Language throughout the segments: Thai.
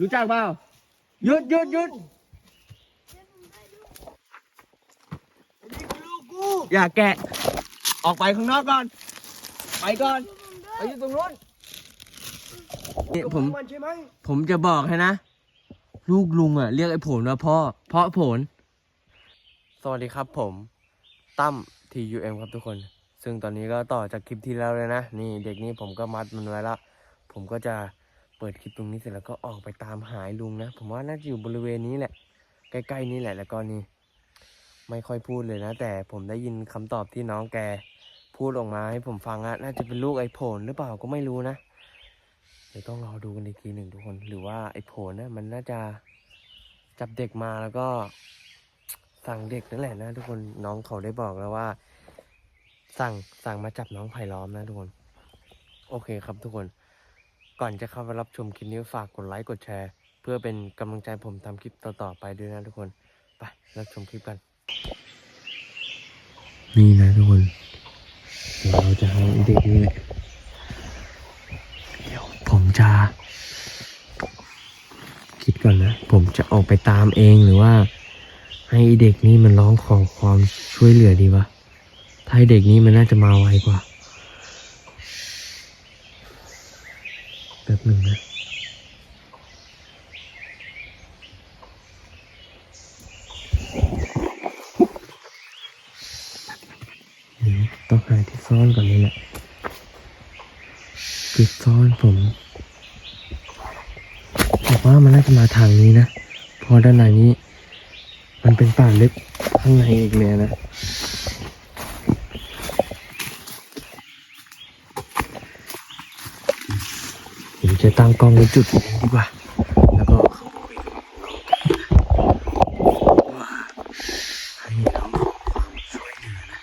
รู้จักเปล่าหยุดหยุดหยุดนี่คือลูกกูอย่าแกะ ออกไปข้างนอกก่อน ไปก่อน ไปอยู่ตรงนู้นนี่ผม มันใช่ไหมผมจะบอกให้นะ ลูกลุงอะ เรียกไอ้ผลว่าพ่อ เพราะผล สวัสดีครับผมตั้ม TUM ครับทุกคน ซึ่งตอนนี้ก็ต่อจากคลิปที่แล้วเลยนะ นี่เด็กนี่ผมก็มัดมันไว้ละ ผมก็จะ เปิดคลิปตรงนี้เสร็จแล้วก็ออกไปตามหาไอ้ลุงนะ ผมว่าน่าจะอยู่บริเวณนี้แหละ ใกล้ๆนี่แหละแล้วก็นี่ไม่ค่อยพูดเลยนะ แต่ผมได้ยินคำตอบที่น้องแกพูดออกมาให้ผมฟังอะน่าจะเป็นลูกไอ้โผลหรือเปล่าก็ไม่รู้นะเดี๋ยวต้องรอดูกันอีกทีหนึ่งทุกคน หรือว่าไอ้โผล่นะมันน่าจะจับเด็กมาแล้วก็สั่งเด็กนั่นแหละนะ ทุกคนน้องเขาได้บอกแล้วว่า สั่งสั่งมาจับน้องไผ่ล้อมนะทุกคน โอเคครับทุกคน ก่อนจะเข้าไปรับชมคลิปนี้ฝากกดไลค์กดแชร์ เพื่อเป็นกำลังใจผมทำคลิปต่อๆไปด้วยนะทุกคน ไปรับชมคลิปกัน นี่นะทุกคนเดี๋ยวเราจะให้ไอ้เด็กนี่แหละเดี๋ยวผมจะ คิดก่อนนะ ผมจะออกไปตามเองหรือว่า ให้เด็กนี่มันร้องขอความช่วยเหลือดีวะถ้าเด็กนี้มันน่าจะมาไวกว่า แป๊บหนึ่งนะต้องหาที่ซ่อนก่อนเลยแหละจุดซ่อนผมบอกว่ามันน่าจะมาทางนี้นะพราะด้านในนี้ มันเป็นป่าลึกข้างในอีกเนี่ยนะ ผม จะตั้งกล้องไว้จุดนี้ดีกว่า แล้วก็เข้าไปคุยกับน้องกันว่าให้น้องขอความช่วยเหลือนะ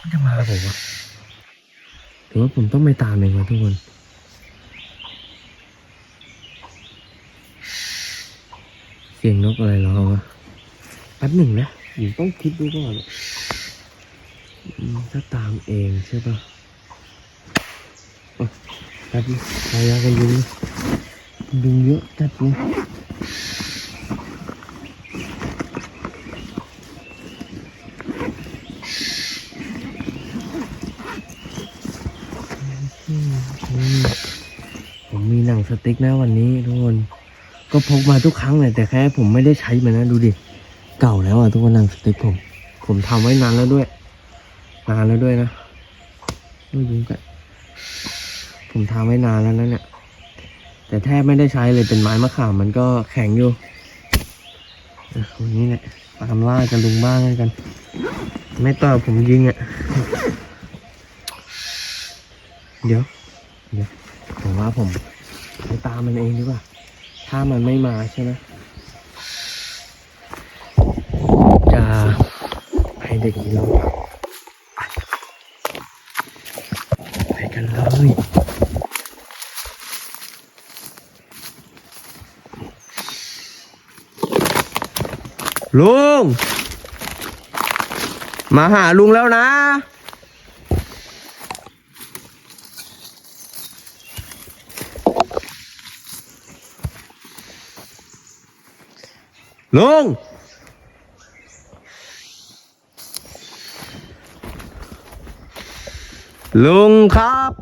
มันจะมาผมวะหรือว่าผมต้องไปตามเองวะทุกคนเสียงนกอะไรร้องวะแป๊บหนึ่งนะผมต้องคิดดูก่อนถ้าตามเองใช่ปะ่ะ แป๊บนึงพยายามกันยุงนะยุงเยอะจัดเลยผมมีหนังสติ๊กนะวันนี้ทุกคนก็พกมาทุกครั้งเลยแต่แค่ผมไม่ได้ใช้มันนะดูดิ เก่าแล้วอะทุกคนหนังสติ๊กผมผมทำไว้นานแล้วด้วย นานแล้วด้วยนะไม่ยุ่งกัน ผมทำไว้นานแล้วนะเนี่ย แต่แทบไม่ได้ใช้เลยเป็นไม้มะขามมันก็แข็งอยู่อะวันนี้เนี่ยตามล่ากันลุงบ้างกัน ไม่ต่อผมยิงอะ เดี๋ยว เดี๋ยว ผมว่าผมไปตามมันเองดีกว่า ถ้ามันไม่มาใช่ไหมจะให้เด็กนี้ลองทำไปไปกันเลย ลุง มาหาลุงแล้วนะ ลุง ลุงครับ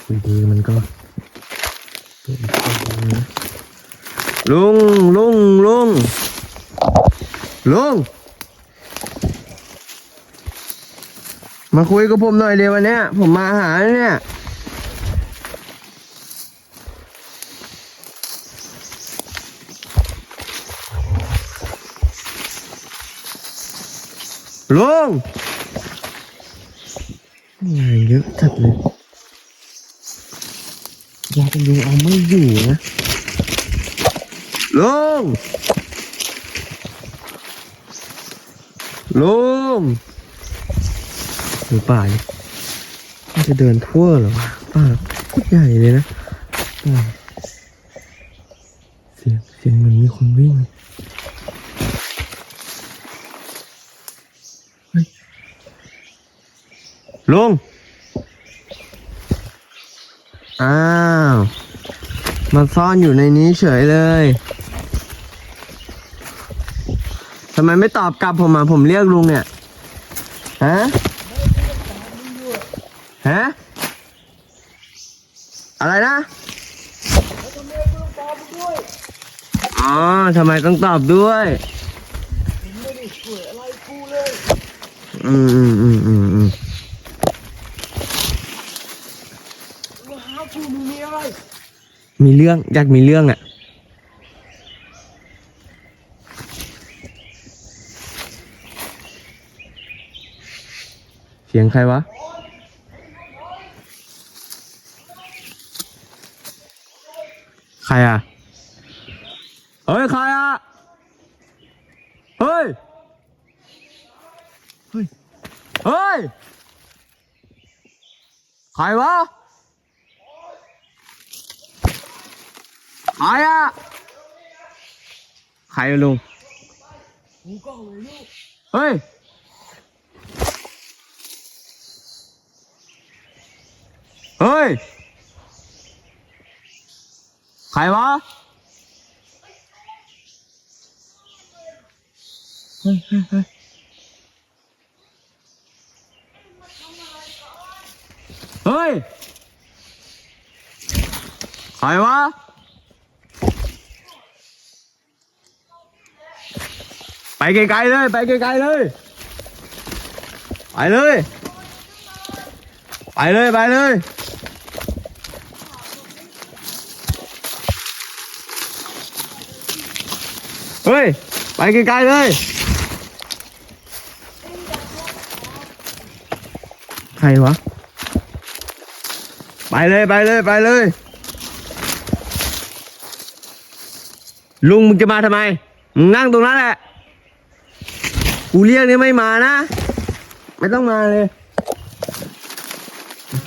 คุยดีมันก็ ลุงลุงลุงลุงมาคุยกับผมหน่อยเดี๋ยววันเนี้ยผมมาหาเนี่ยลุงงานเยอะจัดเลยยาเป็นลุงเอาไม่อยู่นะ ลุงลุงดูป่านี่มันจะเดินทั่วหรอวะป่าโคตรใหญ่เลยนะเสียงเสียงเหมือนมีคนวิ่งลุงอ้าว มาซ่อนอยู่ในนี้เฉยเลย ทำไมไม่ตอบกลับผมมาผมเรียกลุงเนี่ย ฮะ ฮะ อะไรนะ อ๋อทำไมต้องตอบด้วย อืมอืมอืมอืมอืมมาหากูมึงมีอะไรมีเรื่องอยากมีเรื่องอะ สียงใครวะ ใครอะ เฮ้ย ใครอะ เฮ้ย เฮ้ย เฮ้ย ใครวะ ใครอะ ใครลุงกูก็ไม่รู้เฮ้ย เฮ้ย ใครวะ เฮ้ยเฮ้ยเฮ้ยเฮ้ย ใครวะ ไปไกลๆเลย ไปไกลๆเลย ไปเลย ไปเลย ไปเลย เฮ้ย ไปไกลๆเลย ใครวะ ไปเลยไปเลยไปเลย ลุงมึงจะมาทำไม มึงนั่งตรงนั้นแหละ กูเรียกนี่ไม่มานะ ไม่ต้องมาเลย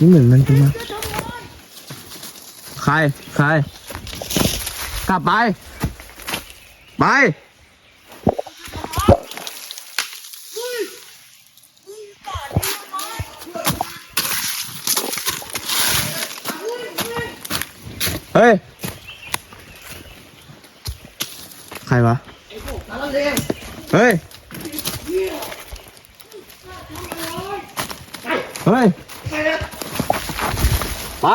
เหมือนมันจะมา ใคร ใคร กลับไป ไป เฮ้ย ใครวะสารเลวเฮ้ย เฮ้ย ไปนะไป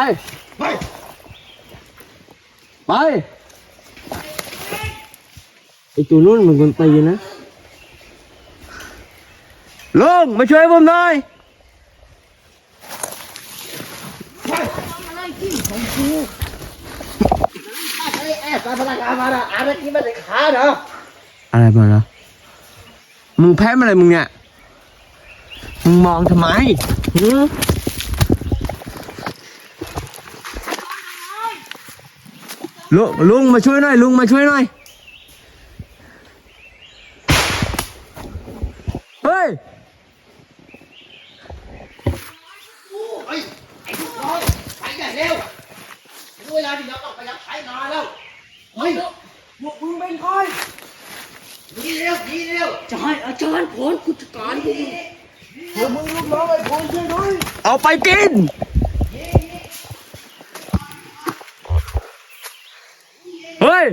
ไป ไปไอตัวนู้นมันคนตีนะลุงมาช่วยผมหน่อยอะไรที่ของกูไอ้แอบพลังงานมาละอะไรที่มันจะขาเนาะอะไรมาแล้วมึงแพ้อะไรมึงเนี่ย มึงมองทำไมหือลุงลุงมาช่วยหน่อยลุงมาช่วยหน่อย เฮ้ย เฮ้ยไอ้ทุกคนไปอย่าเร็วถึงเวลาที่เราต้องไปรับใช้งานแล้วเฮ้ยพวกมึงเป็นใครหนีเร็วหนีเร็ว จอยอาจารย์ผลกุจการพวกมึง พวกมึงลูกน้องไอ้พลช่วยด้วย เอาไปกิน เฮ้ย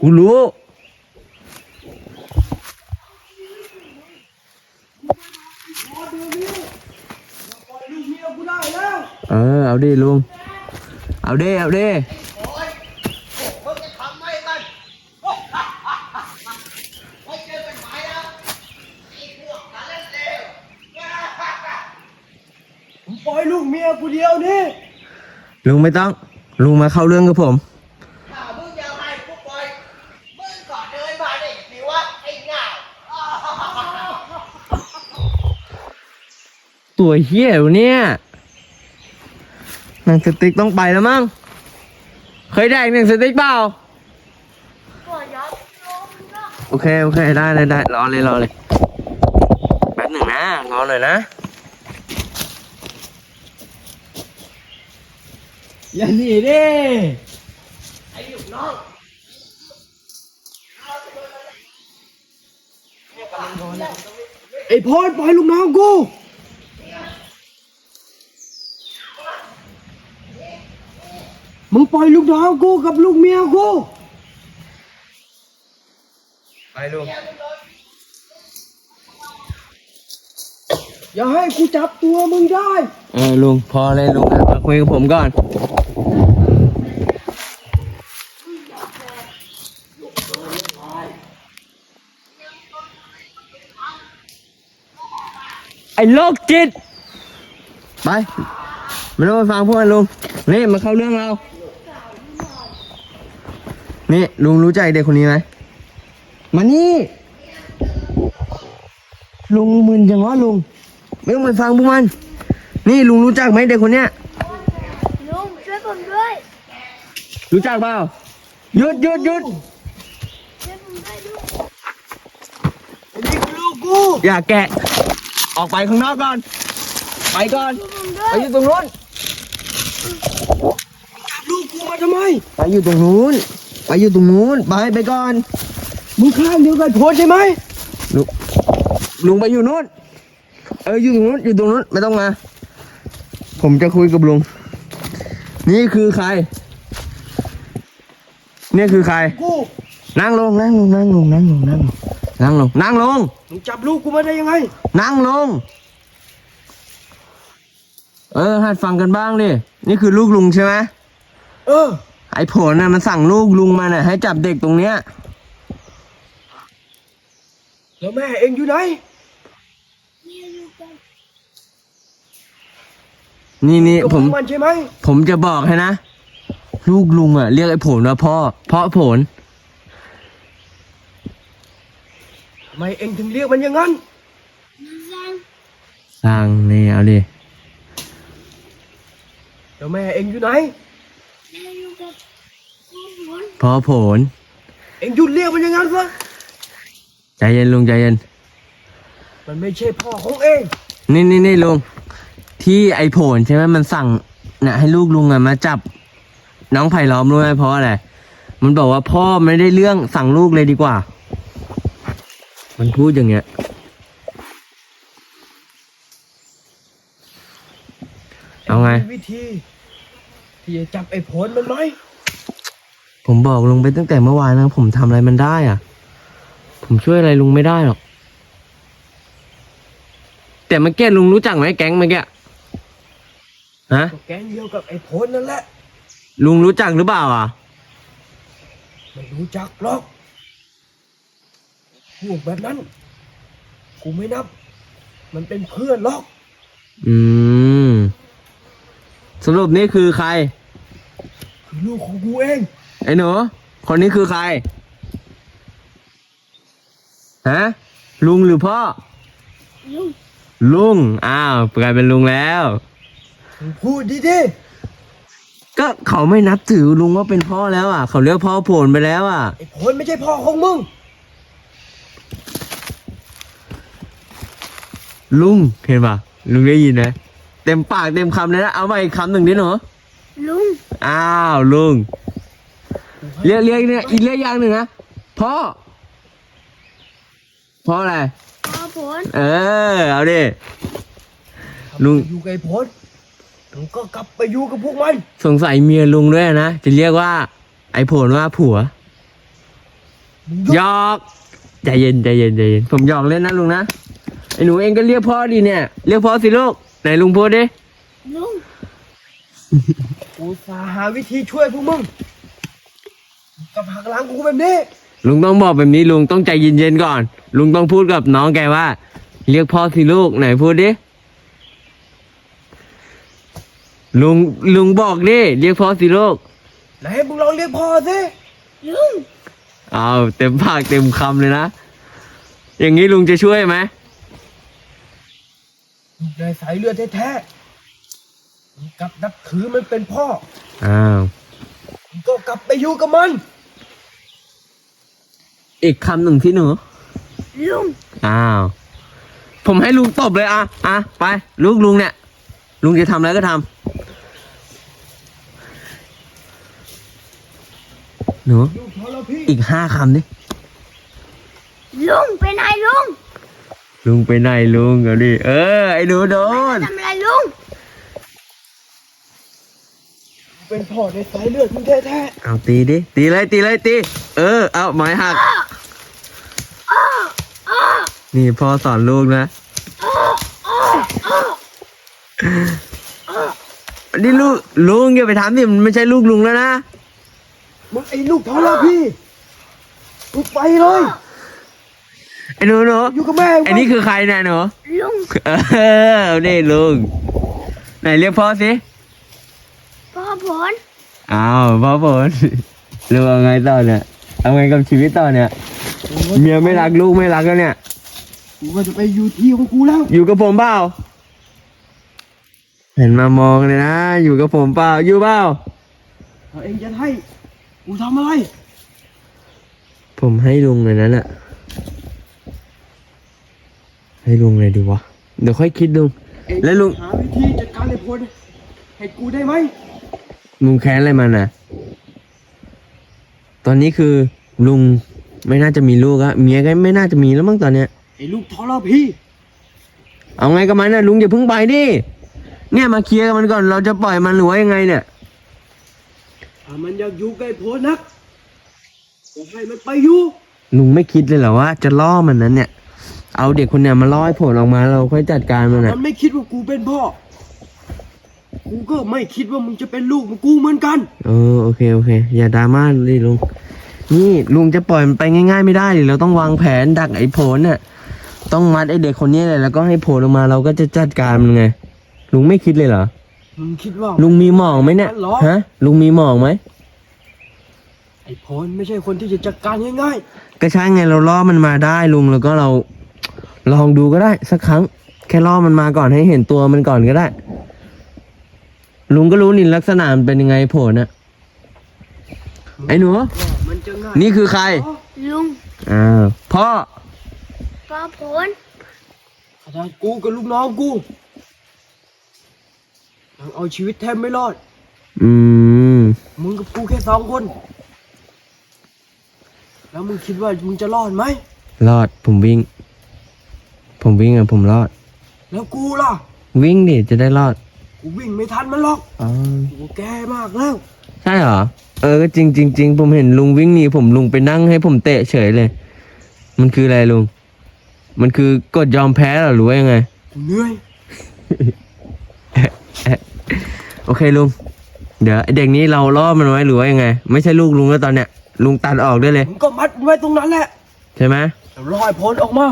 กูรู้รู้เออเอาดิลุง เอาดิเอาดิ โอ้ยพวกมึงจะทำไมกันไว้เจอกันใหม่นะไอ้พวกสารเลวมึงปล่อยลูกเมียกูเดียวนี่ ลุงไม่ต้อง ลุงมาเข้าเรื่องกับผมถ้ามึงอยากให้กูปล่อยมึงก็เดินมาดิสิวะไอ้เหงาตัวเหี้ยวะเนี่ยหนังสติ๊กต้องไปแล้วมั้ง เคยแดกหนังสติ๊กเปล่าโอเค โอเค ได้ได้ได้รอเลยรอเลย แป๊บหนึ่งนะ รอหน่อยนะ อย่าหนีดิไอ้ลูกน้องเไอ้พลปล่อยลูกน้องกูมึงปล่อยลูกน้องกูกับลูกเมียกูไปลุงอย่าให้กูจับตัวมึงได้ เออลุงพอเลยลุงอะมาคุยกับผมก่อน ไอ้โรคจิต ไปไม่ต้องไปฟังพวกมันลุงนี่มาเข้าเรื่องเรานี่ลุงรู้ใจเด็กคนนี้ไหมมานี่ ลุงมึนจังวะลุง ไม่ต้องไปฟังพวกมัน นี่ลุงรู้จักไหมเด็กคนเนี้ย ลุงช่วยผมด้วย รู้จักเปล่าหยุดหยุดหยุดช่วยผมด้วยลุง นี่คือลูกกู อย่าแกะ ออกไปข้างนอกก่อน ไปก่อนช่วยผมด้วไปยอยู่ตรงนู้นจับลูกกูมาทำไม ไปอยู่ตรงนู้น ไปอยู่ตรงนู้น ไปไปก่อน มึงข้างเดียวกับไอ้พลใช่ไหมลุงลุงไปอยู่นู้น เอออยู่ตรงนู้น อยู่ตรงนู้น ไม่ต้องมา ผมจะคุยกับลุง นี่คือใคร นี่คือใคร กู นั่งลงนั่งลงนั่งลงนั่งลงนั่งลง นั่งลง นั่งลง มึงจับลูกกูมาได้ยังไง นั่งลง เออหัดฟังกันบ้างดิ นี่คือลูกลุงใช่ไหมเออ ไอ้ผลน่ะมันสั่งลูกลุงมาน่ะให้จับเด็กตรงเนี้ย แล้วแม่เองอยู่ไหนเนี่ยอยู่กันนี่นี่กับผม มันใช่ไหม ผมจะบอกให้นะ ลูกลุงอะ เรียกไอ้ผลว่าพ่อ เพราะผล ทำ ไมเองถึงเรียกมันอย่างนั้นมันสั่งสั่งนี่เอาดิแล้วแม่เองอยู่ไหนเนี่ยอยู่กับผู้ฝนเพราะผล เองหยุดเรียกมันอย่างนั้นซะใจเย็นลุงใจเย็น มันไม่ใช่พ่อของเอง นี่นี่นี่ลุงที่ไอ้ผลใช่ไหมมันสั่งน่ะให้ลูกลุงอะมาจับ น้องไผ่ล้อมรู้ไหมเพราะอะไรมันบอกว่าพ่อไม่ได้เรื่องสั่งลูกเลยดีกว่า มันพูดอย่างเงี้ย เอาไงมีวิธีที่จะจับไอ้ผลมันไหมผมบอกลุงไปตั้งแต่เมื่อวานนะผมทำอะไรมันได้อะ ผมช่วยอะไรลุงไม่ได้หรอก แต่เมื่อกี้ลุงรู้จักไหมแก๊งเมื่อกี้ฮะ ก็แก๊งเดียวกับไอ้ผลนั่นแหละ ลุงรู้จักหรือเปล่าอะ ไม่รู้จักหรอก พวกแบบนั้น กูไม่นับ มันเป็นเพื่อนหรอก อืม สรุปนี่คือใคร คือลูกของกูเอง ไอ้หนู คนนี้คือใคร ฮะ ลุงหรือพ่อ ลุง ลุง อ้าวกลายเป็นลุงแล้วมึงพูดดีดิก็เขาไม่นับถือลุงว่าเป็นพ่อแล้วอะ เขาเรียกพ่อโผลไปแล้วอะ ไอ้ผลไม่ใช่พ่อของมึง ลุงเห็นปะลุงได้ยินนะเต็มปากเต็มคำเลยนะเอามาอีกคำหนึ่งดิหนูลุงอ้าวลุงเรียกเรียกเนี่ยอีกเรียกอย่างหนึ่งนะพ่อพ่ออะไรพ่อฝนเออเอาดิลุงอยู่กับไอ้ผลมึงก็กลับไปอยู่กับพวกมันสงสัยเมียลุงด้วยนะจะเรียกว่า ไอ้ผลว่าผัวมึงหยอกใจเย็นใจเย็นใจเย็นผมหยอกเล่นนะลุงนะ ไอ้หนูเองก็เรียกพ่อดีเนี่ย เรียกพ่อสิลูก ไหนลุงพูดดิ ลุงกูสาหาวิธีช่วยพวกมึงมึงกับหักหลังกูแบบนี้ ลุงต้องบอกแบบนี้ลุงต้องใจเย็นๆก่อน ลุงต้องพูดกับน้องแกว่า เรียกพ่อสิลูกไหนพูดดิ ลุงลุงบอกดิเรียกพ่อสิลูก ไหนมึงลองเรียกพ่อสิ ลุง เอาเต็มปากเต็มคำเลยนะ อย่างนี้ลุงจะช่วยไหม ลูกในสายเลือดแท้ๆมึงกลับนับถือมันเป็นพ่อ อ้าวมึงก็กลับไปอยู่กับมัน อีกคำหนึ่งที่หนู ลุงอ้าว ผมให้ลุงตบเลยอะ อะ ไป ลูกลุงเนี่ย ลุงจะทำอะไรก็ทำหนูลูกทรพี่ อีกห้าคำดิ ลุงเป็นไงลุง ลุงไปไหนลุงเอาดิเออ ไอ้หนูโดนทำอะไรลุง เป็นพ่อในสายเลือดมึงแท้เอาตีดิ ตีเลยตีเลยตี เออ เอาไม้หัก นี่พ่อสอนลูกนะ นี่ลูกลุงอย่าไปทำดิมันไม่ใช่ลูกลุงแล้วนะ ๆมึงไอ้ลูกทรพี่มึงไปเลย ไอ้หนูหนูอยู่กับแม่ไอ้นี่คือใครเนี่ยหนูลุงเออเอาดิลุงไหนเรียกพ่อสิพ่อผลอ้าวพ่อฝนลุงเอาไงต่อเนี่ยเอาไงกับชีวิตต่อเนี่ย เมียไม่รักลูกไม่รักแล้วเนี่ยกูก็จะไปอยู่ที่ของกูแล้ว อยู่กับผมเปล่าเห็นมามองเลยนะ อยู่กับผมเปล่าอยู่เปล่าถ้าเองจะให้กูทำอะไร ผมให้ลุงเลยนั้นอะ ให้ลุงเลยดีวะ เดี๋ยวค่อยคิดลุงเองแล้วลุง หาวิธีจัดการไอ้พลให้กูได้ไหมลุงแค้นอะไรมันอะตอนนี้คือลุงไม่น่าจะมีลูกอะเมียก็ไม่น่าจะมีแล้วมั้งตอนเนี้ย ไอ้ลูกทรพี่ เอาไงกับมันนะลุงอย่าเพิ่งไปดิ เนี่ยมาเคลียร์กับมันก่อนเราจะปล่อยมันหรือว่ายังไงเนี่ย ถ้ามันอยากอยู่ใกล้พลนักก็ให้มันไปอยู่ ลุงไม่คิดเลยเหรอว่าจะล่อมันนั้นเนี่ย เอาเด็กคนเนี้ยมาล่อให้ผลออกมาเราค่อยจัดการมันมันะนไม่คิดว่ากูเป็นพ่อ กูก็ไม่คิดว่ามึงจะเป็นลูกของกูเหมือนกัน เออโอเคโอเค อย่าดราม่าเลยลุง นี่ลุงจะปล่อยมันไปง่าย ๆ ไม่ได้ดิเราต้องวางแผนดักไอ้โผล่เนี่ยต้องมัดไอ้เด็กคนนี้เลยแล้วก็ให้โผล่ออกมาเราก็จะจัดการมันไง ลุงไม่คิดเลยเหรอมึงคิดว่า ลุงมีหมองไหมเนี่ยหรอ ฮะ ลุงมีหมองไหมไอ้พลไม่ใช่คนที่จะจัดการง่ายก็ใช่ไงเราล่อมันมาได้ลุงแล้วก็เรา ลองดูก็ได้สักครั้ง แค่ล่อมันมาก่อนให้เห็นตัวมันก่อนก็ได้ ลุงก็รู้นี่ลักษณะมันเป็นยังไงโผล่น่ะๆไอ้หนูว่ามันจะง่ายนี่คือใครอ๋อลุงอ้าวพ่อพ่อผลขนาดกูกับลูกน้องกูยังเอาชีวิตแทบไม่รอด อืมมึงกับกูแค่สองคน แล้วมึงคิดว่ามึงจะรอดไหมรอดผมวิ่ง ผมวิ่งอะผมรอด แล้วกูล่ะ วิ่งดิจะได้รอดกูวิ่งไม่ทันมันหรอกอ๋อกูแก่มากแล้ว ใช่เหรอ เออก็จริงจริงจริงผมเห็นลุงวิ่งหนีผมลุงไปนั่งให้ผมเตะเฉยเลย มันคืออะไรลุง มันคือกดยอมแพ้เหรอหรือว่ายังไงกูเหนื่อย โอเคลุง เดี๋ยวไอ้เด็กนี้เราล่อมันไว้หรือว่ายังไง ไม่ใช่ลูกลุงแล้วตอนเนี้ยลุงตัดออกได้เลย มึงก็มัดมันไว้ตรงนั้นแหละ ใช่ไหมแล้วรอยพ้นออกมา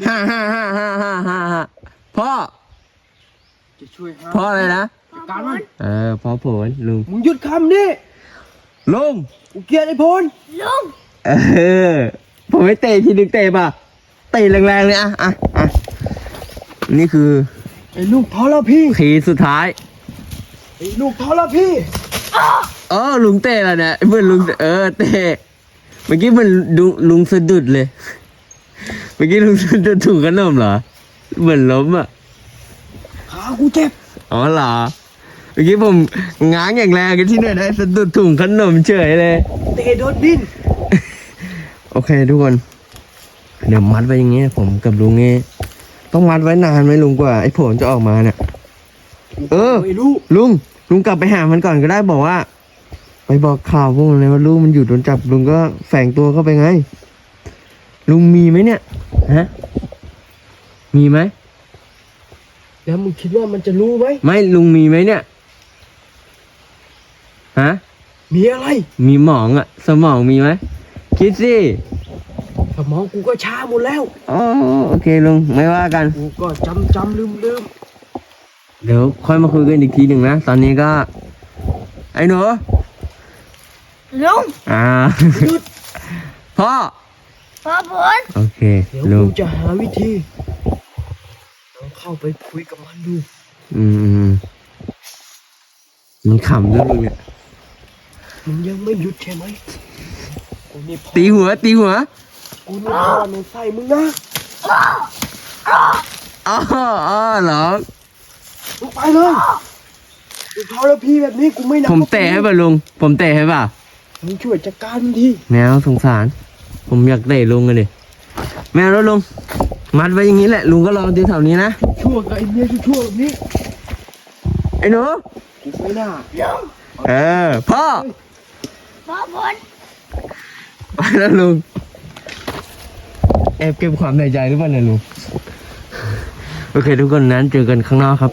แล้วมึงฮ่าฮ่าฮ่าฮ่าฮ่าฮ่าฮ่าพ่อจะช่วยหาพ่ออะไรนะพ่อการผมันลเออพ่อผลลุงมึงหยุดคำนี้ลุงกูเกลียดไอ้พลลุงเออผมไม่เตะทีนึงเตะป่ะเตะแรงๆเลยอะอะอะนี่คือไอ้ลูกทรพี่ขีดสุดท้าย ไอ้ลูกทรพี่เออลุงเตะแล้วเนี่ยเหมือนลุงเออเตะเมื่อกี้มันลุงลุงสะดุดเลย เมื่อกี้ลุงสะดุดถุงขนมเหรอ เหมือนล้มอะขากูเจ็บ อ๋อเหรอ เมื่อกี้ผมง้างอย่างแรงกันที่เนี่ยได้สะดุดถุงขนมเฉยเลยเตะโดนดิน โอเคทุกคน เดี๋ยวมัดไว้อย่างเงี้ยผมกับลุงเงี้ยต้องมัดไว้นานไหมลุงกว่าไอ้ผลจะออกมาเนี่ย เออ ไม่รู้ ลุง ลุงกลับไปหามันก่อนก็ได้บอกว่า ไปบอกข่าวพวกมันเลยว่าลูกมันอยู่โดนจับลุงก็แฝงตัวเข้าไปไง ลุงมีไหมเนี่ยฮะมีไหมแล้วมึงคิดว่ามันจะรู้ไหมไม่ลุงมีไหมเนี่ยฮะมีอะไร มีหมองอะสมองมีไหมคิดสิสมองกูก็ช้าหมดแล้วอ๋อโอเคลุงไม่ว่ากันกูก็จำจำลืมลืมเดี๋ยวค่อยมาคุยกันอีกทีหนึ่งนะตอนนี้ก็ ไอ้หนูลุงอ่าหยุด พ่อพ่อผลโอเคเดี๋ยวลุกูงจะหาวิธีต้องเข้าไปคุยกับมันดู อืมมันขำด้วยลุงเนี่ยมึงยังไม่หยุดใช่ไหมกูนี่พ่อตีหัว ตีหัวกูนี่พ่อในไส้มึงนะอ๋ออ๋อเหรอมึงไปเลยกูทรพีแบบนี้กูไม่นับผมเตะให้ป่ะลุง ผมเตะให้ป่ะมึงช่วยจัดการมันทีแมวสงสาร ผมอยากเตะลุงกันดิไม่เอาแล้วลุงมัดไว้อย่างนี้แหละ ลุงก็รอที่แถวนี้นะชั่วกับไอ้เนี่ยชั่วๆแบบนี้ไอ้หนูกูไม่น่าเออพ่อพ่อผลไปแล้วลุงแอบเก็บความในใจหรือเปล่าเนี่ยลุงโอเค ทุกคนนั้นเจอกันข้างนอกครับ